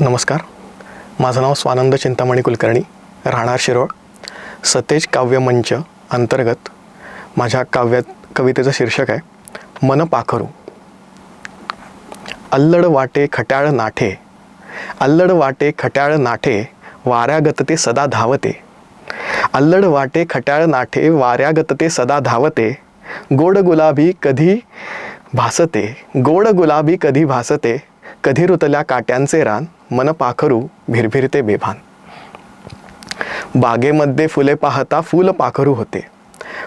नमस्कार. माझं नाव स्वानंद चिंतामणी कुलकर्णी राहणार शिरोळ. सतेज काव्यमंच अंतर्गत माझ्या काव्यात कवितेचं शीर्षक आहे मन पाखरू. अल्लड वाटे खट्याळ नाठे. अल्लड वाटे खट्याळ नाठे वाऱ्यागत ते सदा धावते. अल्लड वाटे खट्याळ नाठे वाऱ्यागत ते सदा धावते. गोड गुलाबी कधी भासते? गोड गुलाबी कधी भासते? कधी रुतल्या काट्यांचे रान? मन पाखरू भिरभिरते बेभान. बागेमध्ये फुले पाहता फुल पाखरू होते.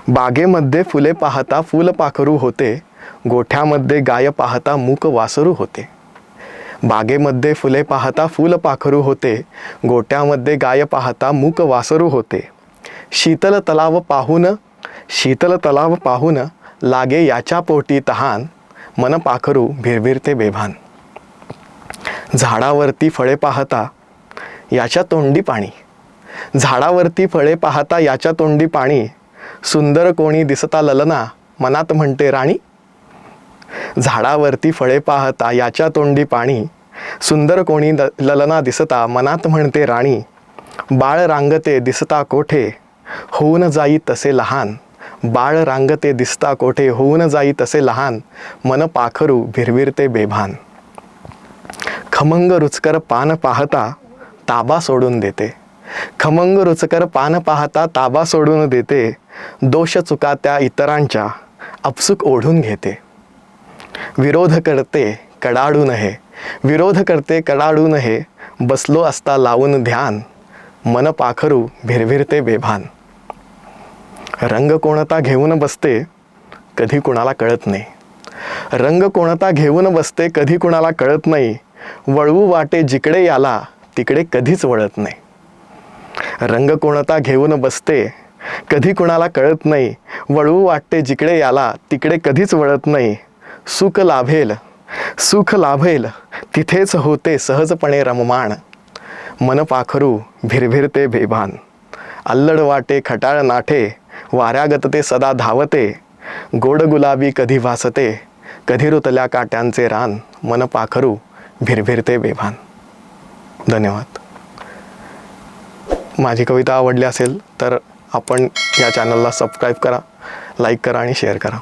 बागेमध्ये फुले पाहता फुल पाखरू होते. गोठ्यामध्ये गाय पाहता मूक वासरू होते. बागेमध्ये फुले पाहता फुल पाखरू होते. गोट्यामध्ये गाय पाहता मूक वासरू होते. शीतल तलाव पाहून शीतल तलाव पाहून लागे याच्या पोटी तहान. मन पाखरू भिरभिरते बेभान. झाडावरती फळे पाहता याच्या तोंडी पाणी. झाडावरती फळे पाहता याच्या तोंडी पाणी. सुंदर कोणी दिसता ललना मनात म्हणते राणी. झाडावरती फळे पाहता याच्या तोंडी पाणी. सुंदर कोणी ललना दिसता मनात म्हणते राणी. बाळ रांगते दिसता कोठे? होऊन जाई तसे लहान. बाळ रांगते दिसता कोठे? होऊन जाई तसे लहान. मन पाखरू भिरभिरते बेभान. खमंग रुचकर पान पाहता ताबा सोडून देते. खमंग रुचकर पान पाहता ताबा सोडून देते. दोष चुका त्या इतरांच्या अपसुक ओढून घेते. विरोध करते कडाडू नये विरोध करते कडाडू नये बसलो असता लावून ध्यान. मन पाखरू भिरभिरते बेभान. रंग कोणता घेऊन बसते कधी कुणाला कळत नाही. रंग कोणता घेऊन बसते कधी कुणाला कळत नाही. वळवू वाटे जिकडे याला तिकडे कधीच वळत नाही. रंग कोणता घेऊन बसते कधी कुणाला कळत नाही. वळवू वाटते जिकडे याला तिकडे कधीच वळत नाही. सुख लाभेल सुख लाभेल तिथेच होते सहजपणे रममाण. मन पाखरू भिरभिरते बेभान. अल्लड वाटे खटाळ नाठे वाऱ्यागत ते सदा धावते. गोड गुलाबी कधी भासते कधी रुतल्या काट्यांचे रान. मन पाखरू भिरभिरते बेभान. धन्यवाद. माझी कविता आवडली असेल तर आपण या चॅनलला सबस्क्राईब करा लाईक करा आणि शेअर करा.